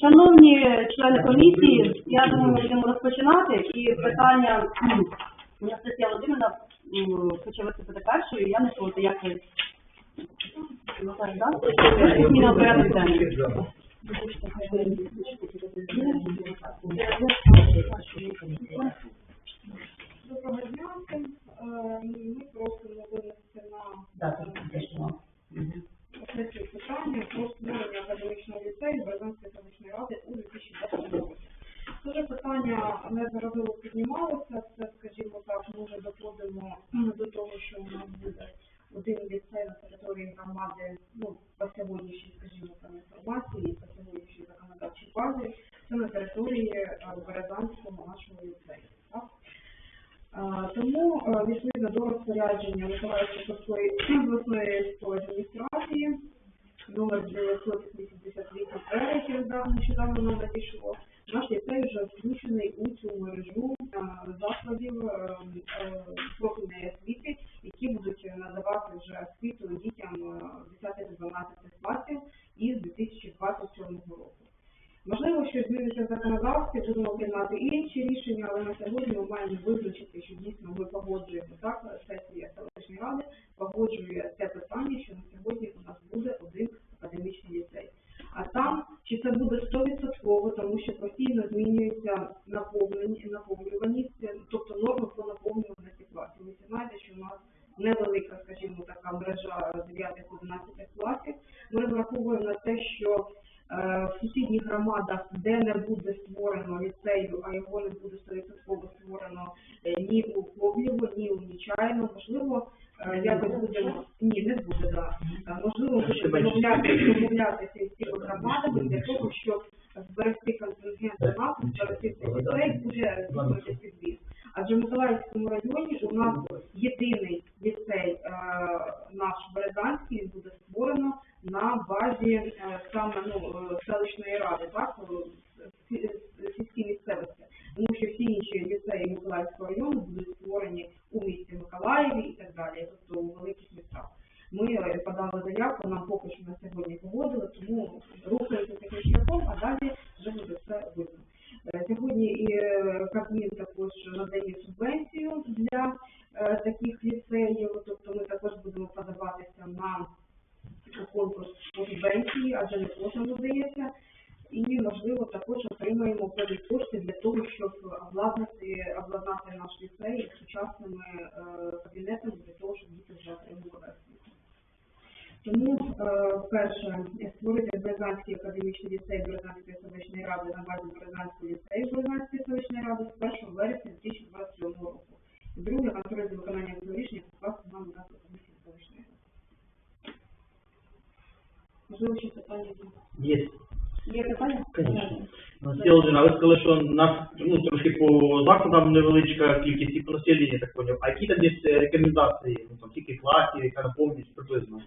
Шановні члени комісії, я думаю, ми будемо розпочинати. І питання м, Анастасія Володимирівна м, хоче виступити першою. Я не проти, як ви Ну, так, да? Зміна порядок денний. Доброго дня всім. Е, Ми просимо винести на Дата пішла. сесію питання про створення академічного ліцею Березанської селищної ради у 2020 році. Дуже питання неодноразово піднімалося. Це, скажімо так, ми вже доходимо до того, що у нас буде один ліцей на території громади, ну, по сьогоднішній, скажімо, там інформації, по сьогоднішній законодавчій базі, це на території е, Березанського нашого ліцею. Так? А, Тому е, відповідно до розпорядження Миколаївської сільської обласної військової адміністрації номер 988 яке недавно нещодавно нам надійшло, наш ліцей вже включений у цю мережу е, закладів е, е, профільної освіти, які будуть надавати вже освіту дітям е, 10-12 класів із 2027 року. Можливо, що зміниться в законодавстві, будемо приймати інші рішення, але на сьогодні ми маємо визначити, що дійсно ми погоджуємо так, сесія селищної ради погоджує це питання, що на сьогодні у нас буде один академічний ліцей. А там, чи це буде 100%, тому що постійно змінюється наповнення, наповнюваність, тобто норма по наповнюваності класів. Ви знаєте, що у нас невелика, скажімо, така мережа 9-11 класів. Ми враховуємо на те, що е, в сусідніх громадах, де не буде створено ліцею, а його не буде 100% створено е, ні у Ковлєво, ні у Нічаєво, можливо, е, якось будемо, ні, не буде, да. Е, можливо, будемо домовлятися, домовлятися із цими громадами для того, щоб зберегти контингент до нас, зберегти цей ліцей, вже здійснити підвіз. Адже в Миколаївському районі у нас єдиний ліцей е, наш Березанський він буде створено на базі е, саме ну, е, селищної ради, так, е, сі- е, сільській місцевості. Тому що всі інші ліцеї Миколаївського району будуть створені у місті Миколаєві і так далі, тобто у великих містах. Ми е, подали заявку, нам поки що на сьогодні погодили, тому рухаємося таким шляхом, а далі вже буде все видно. Е, Сьогодні і е, Кабмін також надає субвенцію для е, таких ліцеїв, тобто ми також будемо подаватися на конкурс по субвенції, адже не кожен надається. І, можливо, також отримаємо певні кошти для того, щоб обладнати, обладнати наш ліцей сучасними е, кабінетами для того, щоб діти вже отримували освіту. Тому, е, перше, створити Березанський академічний ліцей Березанської селищної ради на базі Березанського ліцею Березанської селищної ради з 1 вересня 2027 року. І друге, контроль за виконанням цього рішення покласти на мандату комісії селищної ради. Можливо, ще питання є? Є. Є питання? Конечно. Настя Володимирівна, ви сказали, що у нас ну, трошки по закладам невеличка кількість і по населенню, так поняв. А які там є е, рекомендації? Ну, там, скільки класів, яка наповнюється приблизно?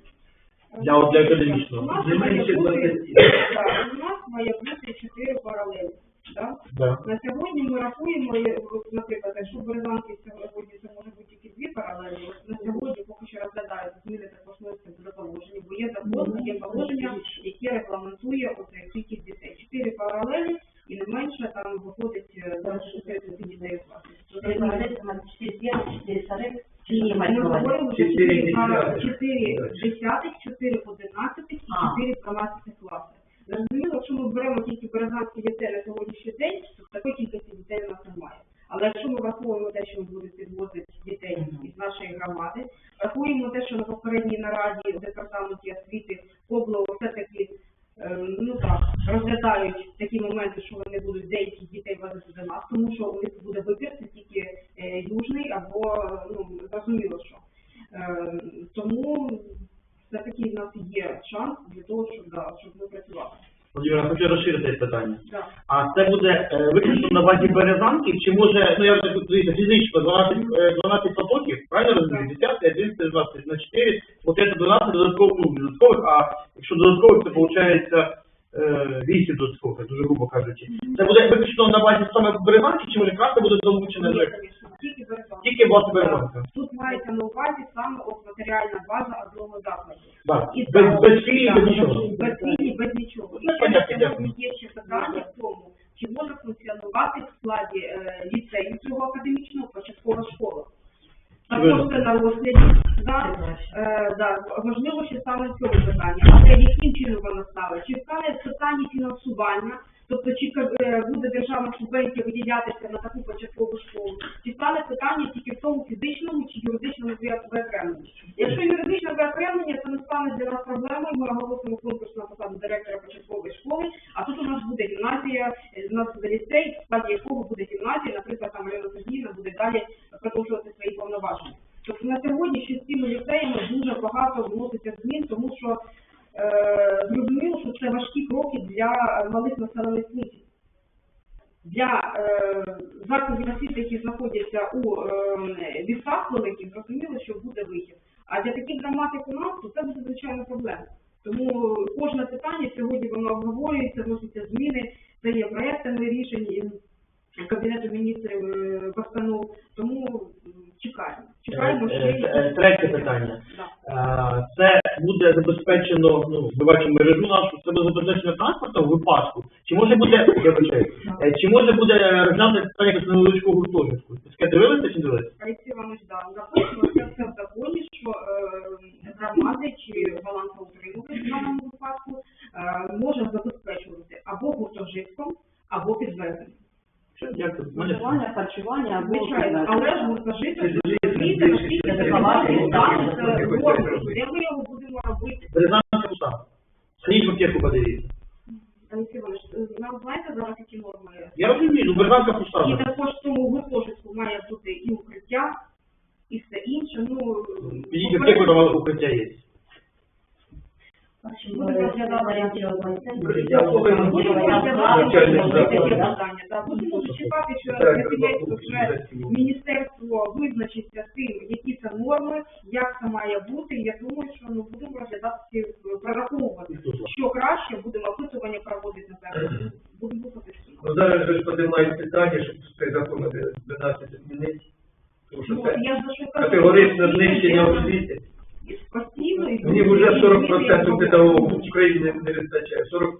Для, от, для У академічного. нас Не має менше бути, 20. так, у нас має бути чотири паралелі. Да? Да. На сьогодні ми рахуємо, от, наприклад, якщо в Березанці сьогодні це може бути тільки дві паралелі, от на сьогодні поки що розглядають зміни також вносяться до положення, бо є закон, є положення, яке регламентує оце кількість дітей. Чотири паралелі і не менше там виходить 26 дітей в класі. Чотири паралелі, у мене чотири первих, чотири старих, Ні, чотири ми говоримо Чотири чотири десятих. чотири одинадцятих і А. чотири дванадцятих класи. Зрозуміло, якщо ми беремо тільки Березанський ліцей на сьогоднішній день, то такої кількості дітей у нас немає. Але якщо ми враховуємо те, що ми будемо підвозити дітей із нашої громади, врахуємо те, що на попередній нараді в департаменті освіти Коблово все-таки е, ну так, розглядають такі моменти, що вони будуть деяких дітей возити до нас, тому що у них буде вибір, це тільки е, южний або ну зрозуміло, що. Е, тому все-таки в нас є шанс для того, щоб, да, щоб ми працювали. Володимир, хочу розширити питання. Да. А це буде е, виключно на базі Березанки, чи може, ну я вже тут дивіться, фізично 12, е, 12 потоків, правильно розумію? 10, 11, 12 на 4, от це 12 додаткових, ну, додаткових, а якщо додаткових, то виходить е, 8 додаткових, дуже грубо кажучи. Це буде виключно на базі саме Березанки, чи може буде долучено Ні, вже? звісно, тільки власне перевозка. Тут мається на увазі саме от матеріальна база одного закладу. Так, І без, без філії, без нічого. Без філії, без нічого. І Ну, ще дякую. є ще питання в тому, чи може функціонувати в складі е, ліцею цього академічного початкова школа. Також це на розгляді. Да, е, да, можливо, що саме в цьому питанні. Але яким чином вона ставить? Чи стане в питанні фінансування, тобто чи е, буде державна субвенція виділятися на таку початкову школу, чи стане питання тільки в тому фізичному чи юридичному виокремленні? Якщо юридичне виокремлення, це не стане для нас проблемою. Ми оголосимо конкурс на посаду директора початкової школи, а тут у нас буде гімназія, у нас буде ліцей, в складі якого буде гімназія, наприклад, там Альона Сергіївна буде далі продовжувати свої повноваження. Тобто на сьогодні ще з цими ліцеями дуже багато вноситься змін, тому що е, зрозуміло, що це важкі кроки для малих населених пунктів. Для е, закладів освіти, які знаходяться у е, містах великих, зрозуміло, що буде вихід. А для таких громад, як у нас, то це буде звичайно проблема. Тому кожне питання сьогодні воно обговорюється, вносяться зміни, це є проектами рішень Кабінету міністрів е, постанов. Тому чекаємо. Чекаємо, що Е, е, е, Третє питання. Да. Буде забезпечено, ну, збиваючи мережу нашу, це буде забезпечено транспортом в випадку. Чи може буде, я вибачаю, е, чи може буде розглянути питання якось невеличкого гуртожитку? Таке дивилися чи не дивилися? Олексій Іванович, да, написано це все в законі, що е, громади чи балансоутримувач в даному випадку е, може забезпечувати або гуртожитком, або підвезенням. Що, Дякую. В мене. Харчування, харчування або Звичайно, але ж гуртожиток, наскільки це це ж це норми, ж його будемо робити. Березанська пуста. Сходіть в аптеку, подивіться. Олексій Іванович, е, нам знаєте зараз які норми? Я розумію, ну І також в тому гуртожитку має бути і укриття, і все інше. Ну, Підіть в аптеку, там укриття є. Я Будемо чекати, що вже міністерство визначиться з тим, які це норми, як це має бути. Я думаю, що ну будемо розглядати прораховувати. Що краще, будемо опитування проводити на зараз. Будемо рухатися. Ну зараз же ж подимають питання, щоб цей закон 12 змінити. Тому що Ну, це що знищення освіти. Мені вже 40% педагогів в Україні не, вистачає. 40%.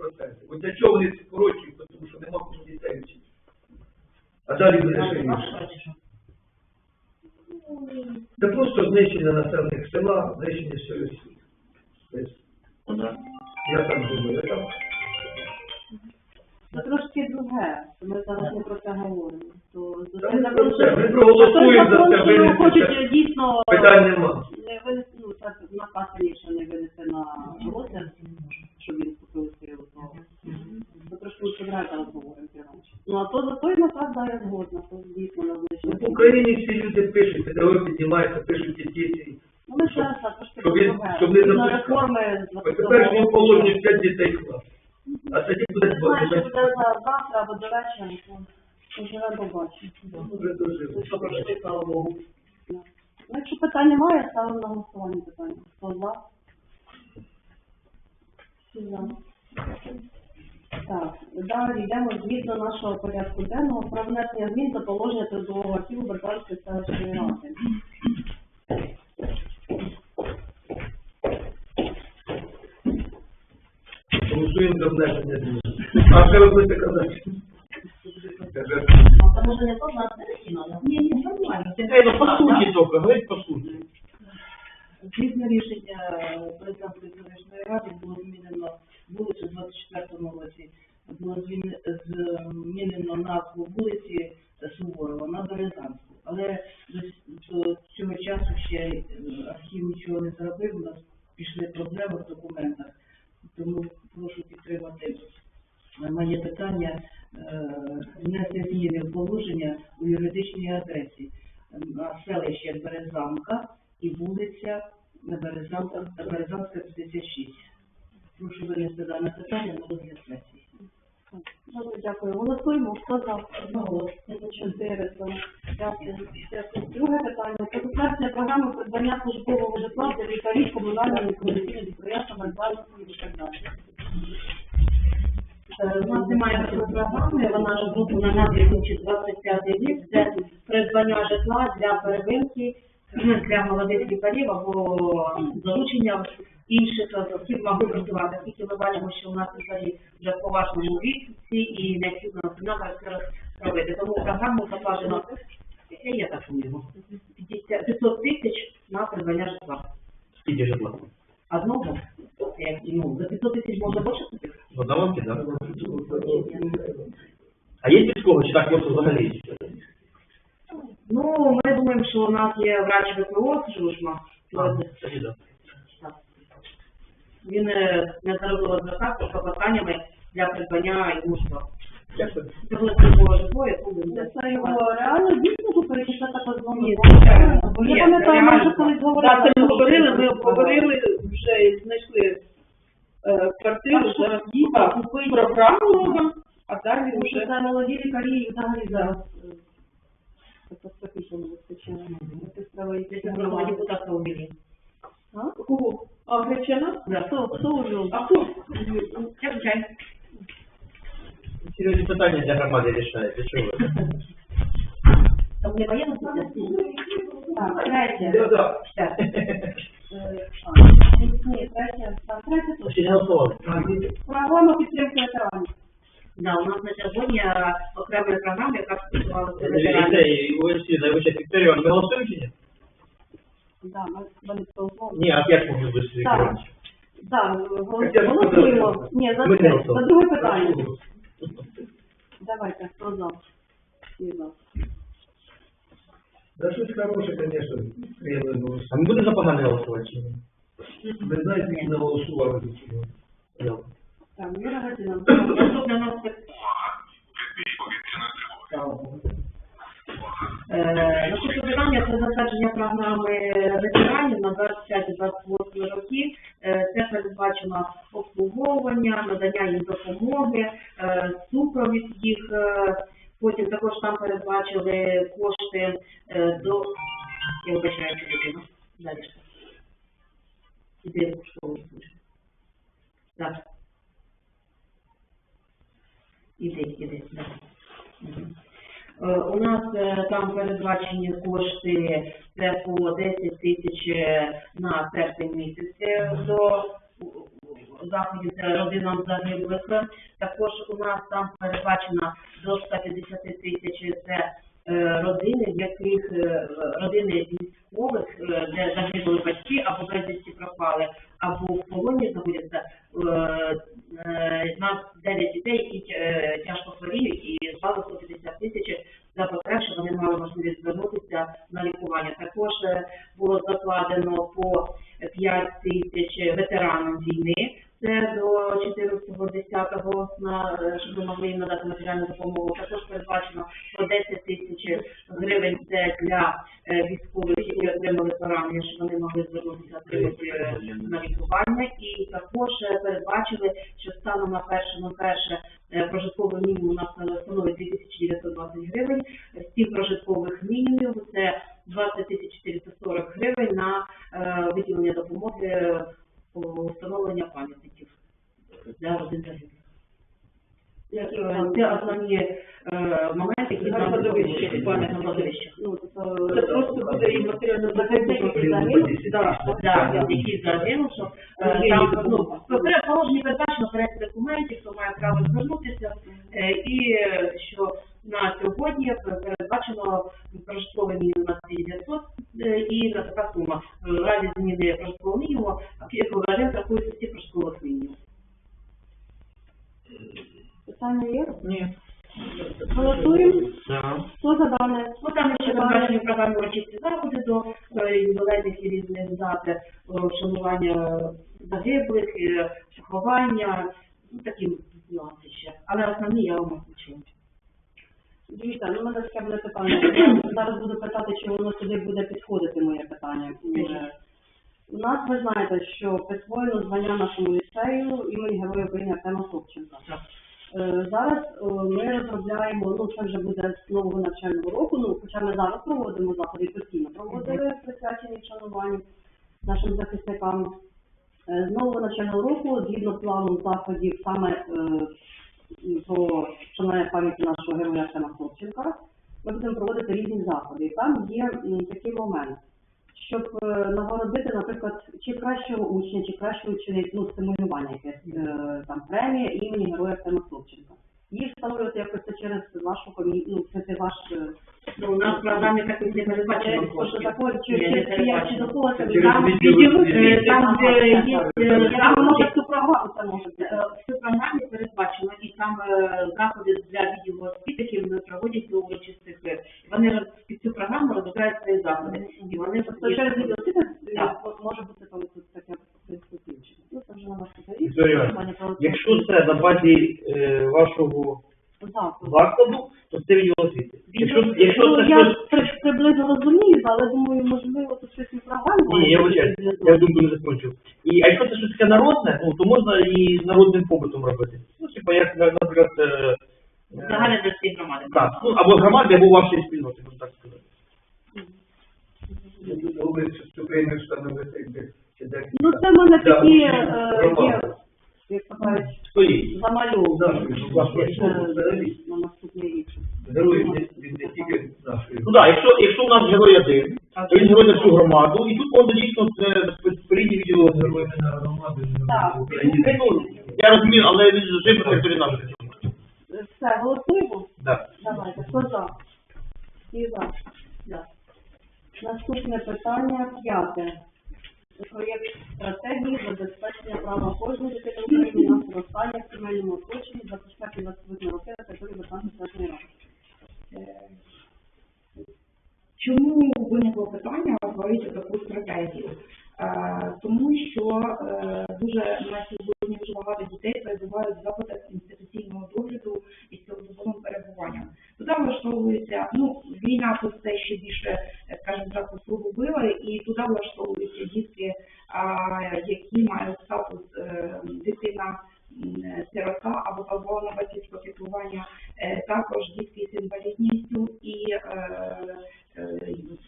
От для чого вони скорочують? Тому що нема кому дітей вчити. А далі буде ще гірше. Це просто знищення населених села, знищення всього освіти. Тобто, Я так думаю, я так. Це трошки друге. Ми зараз не про це говоримо. То за це, ми проголосуємо за це, хочуть дійсно Питань нема. не винести, ну так наказ раніше не винести на розгляд, щоб він вступив в силу. То це трошки лучше грати зараз говоримо прямо. Ну а то за той наказ да, я згодна, то дійсно на Ну, В Україні всі люди пишуть, педагоги піднімаються, пишуть дітей. Ну ми зараз так, трошки Щоб щоб не На реформи По теперішньому положенню 5 дітей клас. А тоді Не знаю, що буде за- завтра або до вечора, то поживемо побачимо. Дожили. Що пройшли, слава Богу. Ну, якщо питань немає, ставимо на голосування питання. Хто за? Всі за. Так, далі йдемо згідно нашого порядку денного про внесення змін до положення трудового архіву Бердянської селищної ради. Голосуємо за внесення змін. А що ви будете казати? Каже, А може не то нас не? Ні, ні, нормально. Е, ну, по суті тільки, говорить по суті. Питання на сесії. Добре, дякую. Голосуємо. Хто за? Це чотири за. Дякую. Друге питання. Про затвердження програми придбання службового житла для лікарів комунального некомерційного підприємства Мальбальської і так далі. Е, У нас немає програми, вона ж зроблена на 2025 рік, це придбання житла для первинки для молодих лікарів або залучення інших осіб могли працювати. Оскільки ми бачимо, що у нас лікарі вже в поважному віці і необхідно нам зараз робити. Тому програму закладено, я так сумніву, 500 тисяч на придбання житла. Скільки житла? Одного, як, ну, за 500 тисяч можна більше купити? В одному так? А є військово, чи так просто взагалі? Ну, ми думаємо, що у нас є врач ВПО, Жужма. Да. Він е, неодноразово звертався з клопотаннями для придбання імущества. Дякую. Це було службове житло, яку він Це його реально дійсно? Ні, звичайно. Бо Ні, я пам'ятаю, вже колись говорили. Так, це ми говорили, ми обговорили, вже знайшли е, квартиру, зараз дійсно купити програму а далі вже це молоді лікарі і взагалі зараз е, катастрофічно не вистачає. Це справа і депутата у кого? А Гречана? Да. Хто, хто уже? А хто? Чай, чай. Серйозні питання для громади рішають. Для чого? Там не ситуація? Так, третє. Да, да. Так. Всі. Підтримки ветеранів. Да, у нас на сьогодні окрема програма, яка стосувалася Дивіться, ветеранів. і ОСІ, найвища Вікторія, ми голосуємо чи ні? Да, ми вони проголосували. Ні, а як бути Віктор Так. Б голосуємо. Ні, за це, не за друге питання. Давайте, хто за? Всі за. Да щось хороше, звісно, приємно було. А ми будемо за погане голосувати чи ні? Ви знаєте, які наголосували до цього? Дякую. Так, Віра Гатіна. Наступне у нас Е, Наступне питання це затвердження програми ветеранів на 25-28 роки. Е, Це передбачено обслуговування, надання їм допомоги, е, супровід їх. е, Потім також там передбачили кошти до я вибачаю, що дитина. Далі. Іди в школу. Так. Іди, іди. так. Е, У нас е, там передбачені кошти це по 10 тисяч е, на серпень місяць е, до заходів родинам загиблих. Також у нас там передбачено до 150 тисяч це родини, в яких е, родини військових, е, де загинули батьки або безвісті пропали, або в полоні знаходяться. Е, е, нас 9 дітей і е, тяжко хворіють і стало 150 тисяч за потреб, щоб вони мали можливість звернутися на лікування. Також е, було закладено по 5 тисяч ветеранам війни. Це до 14.10, на е, щоб ми могли їм надати матеріальну допомогу. Також передбачено по 10 тисяч гривень це для е, військових, які отримали поранення, щоб вони могли звернутися отримати е, на лікування. І також передбачили, що станом на перше на перше прожитковий мінімум у нас становить 2920 гривень. З цих прожиткових мінімумів це 20 440 гривень на виділення допомоги по встановлення пам'ятників для. Е, Це основні е, моменти, які нам на пам'ятники. Ну, Це просто буде і матеріально Да, які загинув, що е, там їх ну, положення передбачено перед документів, хто має право звернутися, е, і е, що на сьогодні передбачено прожитковий мінімум на 900 е, і на така сума. В разі зміни прожиткового мінімуму, еквівалент рахується всі прожиткових мінімумів. Питання є? Ні. Голосуємо. Так. Хто за дане? Ну там ще передбачені програмі урочисті заходи до е, ювілейних і різних дат, е, вшанування загиблих, е, поховання, ну такі нюанси ще. Але основні я вам озвучила. Дивіться, ну, у мене таке буде питання. Зараз буду питати, чи воно сюди буде підходити, моє питання. Е, У нас, ви знаєте, що присвоєно звання нашому ліцею імені Героя України Артема Собченка. Так. Е, Зараз е, ми розробляємо, ну це вже буде з нового навчального року, ну хоча ми зараз проводимо заходи, постійно проводили присвячені вшануванню нашим захисникам. Е, З нового навчального року, згідно плану заходів, саме про шанування пам'яті нашого героя Артема Хлопченка, ми будемо проводити різні заходи. І там є такий момент, щоб е, нагородити, наприклад, чи кращого учня, чи кращого ученицю, ну, стимулювання якесь, е, там, премія імені героя Артема Хлопченка. Їх встановлювати якось через вашу комісію, ну, це ваш... е, Ну, у нас програмі таких не передбачено коштів. там де є, е, там може може- програму це можете. Е, програмі передбачено, і там е, заходи для відділу освіти, які вони проводять до свят. Вони під цю програму розробляють свої заходи. І вони Тобто через відділ освіти е, може бути там таке. Ну, Якщо це на базі е, вашого Заклад. закладу, то це відділ освіти. Якщо, якщо Ну, це я щось... при- приблизно розумію, але думаю, можливо, тут щось і програму. Ні, я вибачаю, я думку не закончив. І, а якщо це щось таке народне, ну, то можна і народним побутом робити. Ну, типа, як, на- наприклад, е, е, загальне для всіх громади. так, ну, або громади, або вашої спільноти, можна так сказати. Я тут говорить, що ступені встановити, якби, де. Ну, це в мене Да, такі е, як то кажуть, Стоїть. вашої, е, на наступний рік. Герої він не тільки нашої. Ну так, якщо, якщо у нас герой один, то він герой на всю громаду, і тут можна дійсно це безпосередньо відділу Герої на громаду, Так. я розумію, але він жив на території нашої. Все, голосуємо? Да. Давайте, хто за? Всі за. Наступне питання п'яте. Проєкт стратегії забезпечення права кожної дитини України на зростання в сімейному оточенні 24-28 роки на території Верховної Ради. Чому виникло питання створити таку стратегію? Е, тому що е, дуже на сьогодні дуже багато дітей перебувають в закладах інституційного догляду із цілодобовим перебуванням. Туди влаштовується, ну війна тут все ще більше, скажімо так, усугубила, і туди влаштовуються дітки, які мають статус е, дитина. М, Сирота або позбавлена батьківського піклування, е, також дітки з інвалідністю. І е, е,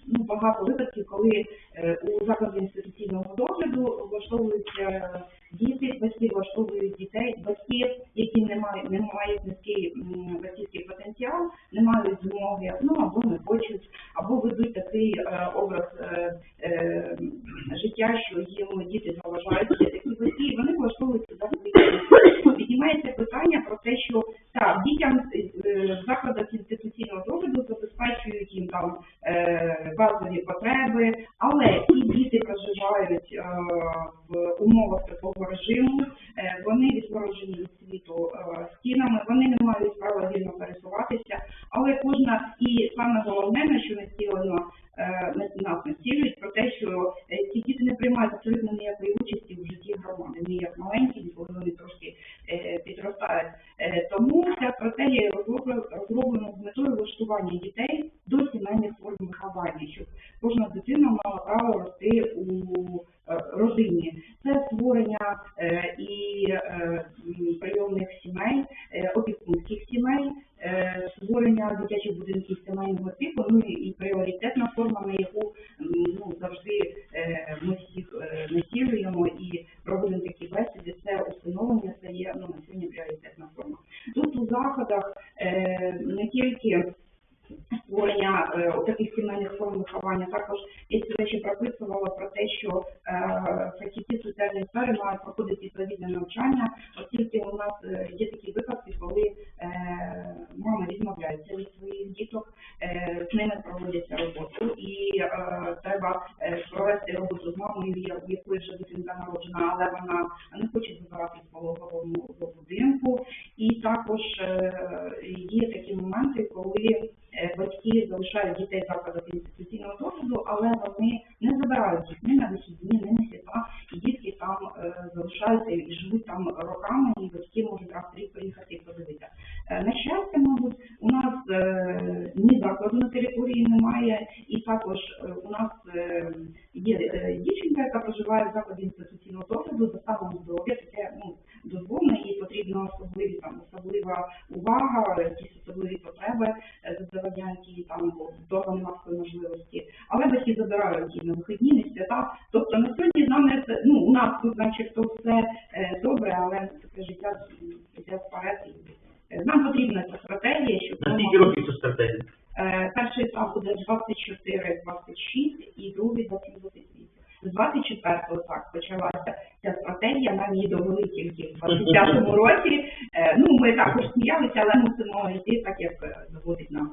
ну, багато випадків, коли е, у закладі інституційного догляду влаштовуються діти, батьки влаштовують дітей, батьки, які не мають, не мають низький батьківський потенціал, не мають змоги, ну або не хочуть, або ведуть такий е, образ е, е, життя, що їм діти заважають, є такі батьки, і вони влаштовують сюди своїх дітей. Піднімається питання про те, що так, дітям е, в закладах інституційного догляду забезпечують їм там е, базові потреби, але ці діти проживають е, в умовах такого режиму, е, вони відгороджені від світу е, стінами, вони не мають права вільно пересуватися, але кожна і саме головне, на що націлено е, на- нас націлюють, про те, що е, ці діти не приймають абсолютно ніякої участі в житті громади, ні як маленькі, ні коли вони трошки е, підростають. Е, Тому ця стратегія розроблена розроблена з метою влаштування дітей до сімейних форм виховання, щоб кожна дитина мала право рости у е, родині. Це створення е, і е, м, прийомних сімей, е, опікунських сімей, е, створення дитячих будинків сімейного залишаються і живуть там роками, і батьки можуть раз в рік приїхати і подивитися. Е, На щастя, мабуть, у нас е, ні закладу на території немає, і також е, у нас е, є е, дівчинка, яка проживає в закладі інституційного догляду за станом здоров'я, таке ну, дозволене, їй потрібна особливі там особлива увага, якісь особливі потреби е, задовольняють її там бо вдома немає такої можливості. Але батьки забирають її на вихідні, на свята. Тобто на сьогодні нам не це- ну у нас тут начебто все е, добре, але таке життя життя вперед і Е, Нам потрібна ця стратегія, щоб На ми скільки могли- років це стратегія? Е, перший етап буде 24-26 і другий 27-28. З 24-го так почалася ця стратегія, нам її довели тільки в 25-му році. Е, Ну, ми також сміялися, але мусимо йти так, як е, доводить нам.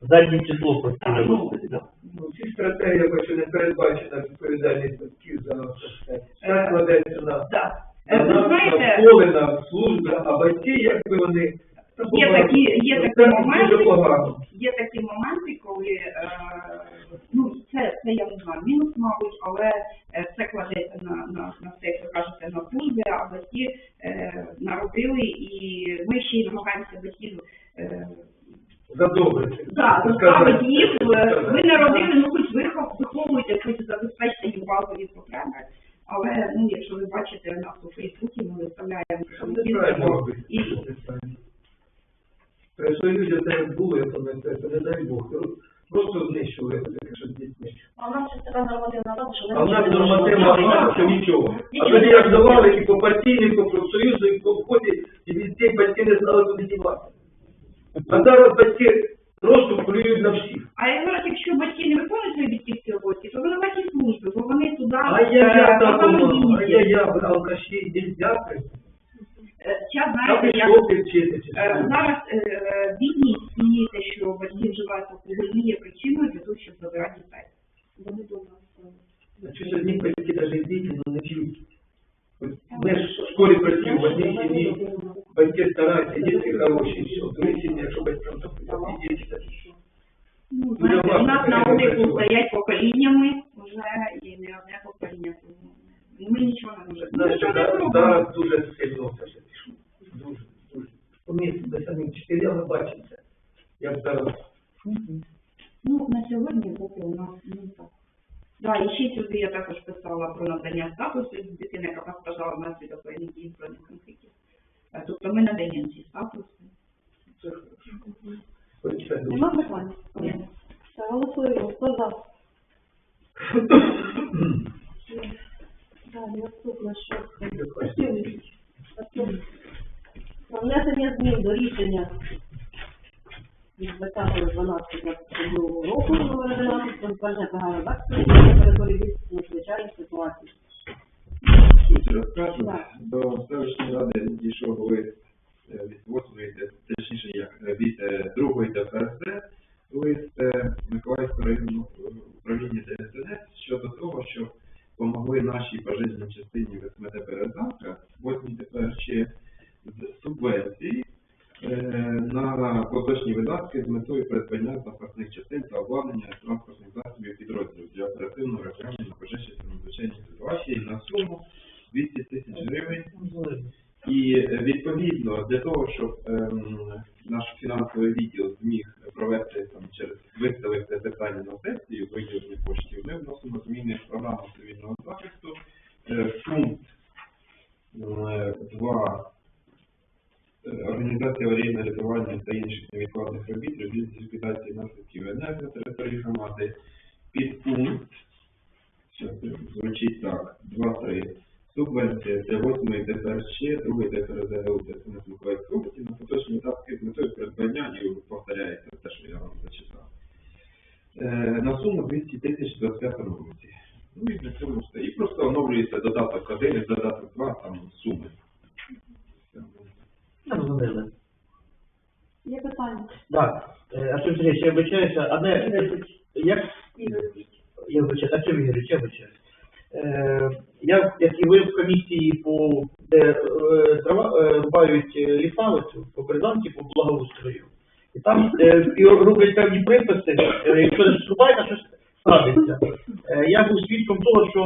Заднє число просто Так, вже ну. Ну, ці стратегії, бачу, не передбачена відповідальність батьків за все. Е, Все кладеться на, Так. на, Е, служби, а батьки, якби вони... Є такі, є такі моменти, є такі моменти, коли е, ну це, це я не знаю, мінус, мабуть, але е, це кладеться на, на, на все, як ви кажете, на служби, а батьки е, народили, і ми ще й намагаємося батьків е, За добре. да, Сказати. заставити їх. Ви народили, ну хоч вихов, виховуйте, хоч забезпечте їм базові потреби. Але ну, якщо ви бачите нас у Фейсбуці, ми виставляємо і. При Союзі це було, я пам'ятаю, це не дай Бог. Просто знищили таке, що з дітьми. А у нас ще така нормативна база, що А в нас нормативна база, що нічого. А тоді як давали і по партійним, і по профсоюзу, і по вході, і від цих батьки не знали, куди дівати. А зараз батьки просто полюють на всіх. А я зараз, якщо батьки не виконують свої батьківські обов'язки, то винуваті служби, бо вони туди А я я е, так а я я алкаші, дівчата. Е, Зараз, знаєте, я, пішов ти вчитися. е, зараз е, бідність і те, що батьки вживають алкоголь, не є причиною для того, щоб забирати дітей. Вони дома. А що одні батьки навіть діти, ну не п'ють. Ми ж в школі працюємо, в одній сім'ї, батьки стараються, діти хороші, все. В другій сім'ї, якщо батькам то і діти. Ну, знаєте, у нас на таке стоять поколіннями вже і не одне покоління. Ми нічого не можемо. Нічого зараз- дуже сильно все Дуже, дуже. Помісти до самих вчителям бачимо це. Як зараз. Ну, на сьогодні поки у нас не так. Да, і ще сюди я також писала про надання статусу дитини, яка постраждала внаслідок воєнних дій збройних конфліктів. Е, Тобто ми надаємо ці статуси. Нема питань? Голосуємо. Хто за? Далі, наступне, що змін до рішення від 20.12.22 року номер 11 про затвердження програми захисту на території міста надзвичайних ситуацій. Суть розкажу. До селищної ради дійшов лист е, від 8-ї, точніше як е, від е, 2 ДФРС, лист е, Миколаївського районного управління ДСНС щодо того, що помогли нашій пожежній частині СМТ Березанка, 8 тепер ще з субвенції е, на поточні видатки з метою придбання запасних частин та обладнання транспортних засобів підрозділів для оперативного реагування на пожежі та надзвичайні ситуації на суму 200 тисяч гривень. І е, відповідно для того, щоб ем, наш фінансовий відділ зміг провести там через виставити питання на сесію виділення коштів, ми вносимо зміни в програму цивільного захисту. Е, Пункт 2 Організація аварійного рятування та інших невідкладних робіт робіт з ліквідації наслідків ЕНЕР на території громади. Підпункт, що це звучить так, 2-3. Субвенція це 8 ДФРЧ, 2 ДФРЗГУ для СНС Миколаївської області на поточні видатки з метою придбання і повторяється те, що я вам зачитав. Е, на суму 200 тисяч в 25 році. Ну і на цьому все. І просто оновлюється додаток 1 додаток 2, там суми. Я. Є питання? Так, е, Артем Сергійович, я вибачаюся, а де, як, я вибачаюся, Артем Ігорович, я вибачаюся. Е, я, як і ви в комісії по, де е, трава, е, рубають е, ліса, оцю, по Березанці, по благоустрою. І там е, і роблять певні приписи, е, якщо не рубають, щось ставиться. Е, я був свідком того, що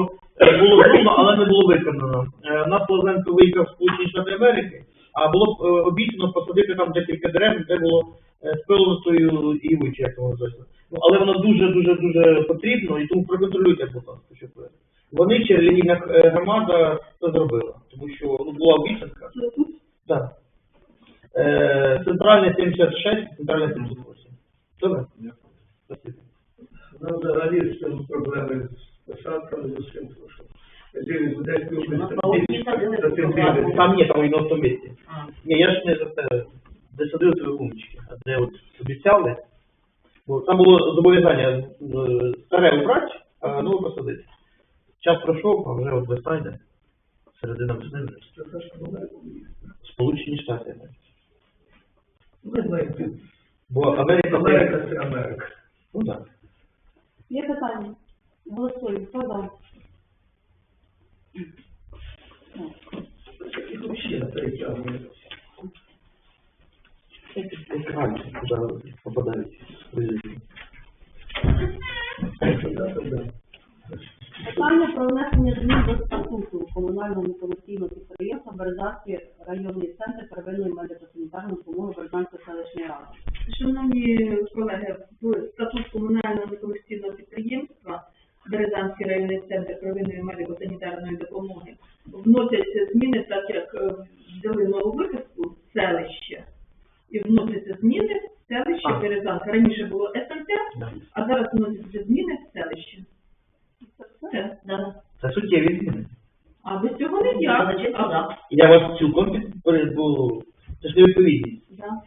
було зроблено, але не було виконано. Е, нас виїхав в Сполучені Штати Америки, а було обіцяно посадити там декілька дерев, де було е, спилено тою івою, як воно. Ну, але воно дуже дуже потрібно, і тому проконтролюйте, будь ласка, щоб ви- вони чи релігійна громада це зробила, тому що ну, була обіцянка. Так. Центральне 76, центральне 78. Добре? Спасибо. Взагалі з цим проблеми з посадками, з усім, тому що жили в Одеській У нас області. на області садили за цим цукровку. бізнесом. Там ні, там тому місці. Ні, я ж не за те, де садили твої умнички, а де от обіцяли. Бо там було зобов'язання е, старе убрати, а нове посадити. Час пройшов, а вже от весна йде. Середина весни вже. Сполучені Штати. Не знаю, ти- Бо Америка... Америка це Америка. Ну так. Є питання? Голосуємо. Хто за? Мужчина перетягує. Екран, куди попадають. Питання про внесення змін до статуту комунального некомерційного підприємства Березанський районний центр первинної медико-санітарної допомоги Березанської селищної ради. Шановні колеги, в статут комунального некомерційного підприємства Березанський районний центр первинної медико-санітарної допомоги вносяться зміни, так як е, взяли нову виписку селище, і вносяться зміни в селище Березанка. Раніше було Да. а зараз вносяться зміни в селище. Це, да. Це суттєві зміни. А без цього не. А, Я вас цілком бо це ж невідповідність. да.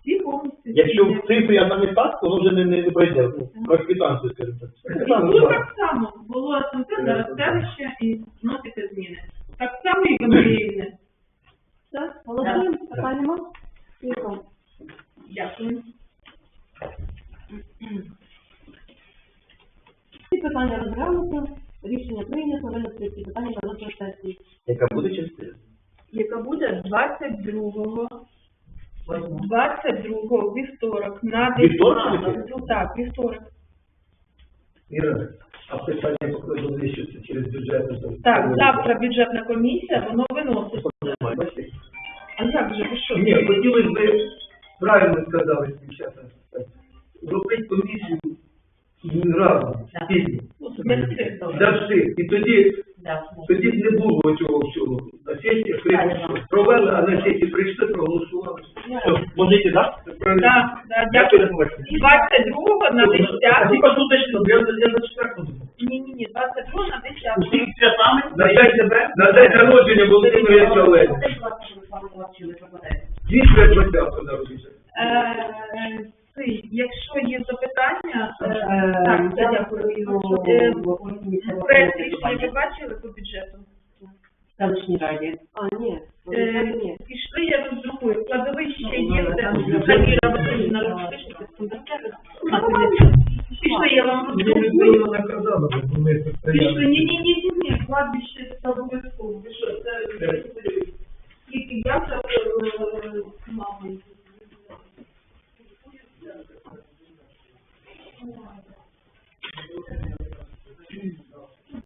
Всі повністю. Якщо в цифрі я там і так, воно вже не, не, не пройде. Ну, про квитанцію, скажімо так. І тут так само було СМТ, зараз селище і вносяться зміни. Так само і Гамаліївне. Все, голосуємо. Питань нема? Ігор. Дякую. Всі питання розглянуто. Рішення прийнято. Винесли всі питання на розгляд сесії. Яка буде частина? Яка буде 22-го 22-го вівторок на Вівторок десяту. таки? Так, вівторок. Іра, а питання що це через бюджет. Так, завтра бюджетна комісія, воно виносить. А як же ви що? Ні, хотілося б, правильно сказали дівчата, зробити комісію разом, спільно, Для всіх добре. для всіх. І тоді, тоді не було цього всього. На сесії провели, а на сесії прийшли, проголосували. Все, можете, так? Правильно. Так, да, Дякую дякую. за побачення. 22-го на 10 Типа тут я за я за. Ні, ні, ні, 22 на 10 Усіх святами? На день, на день народження Володимира Яцьове. Після 20-го народження. Е, цей, Якщо є запитання, е, Е, так, це дякую. дякую, Е, Проект рішення ви бачили по бюджету? селищній раді. Ні, ні, ні, ні, ні, кладбище це обов'язково. Ви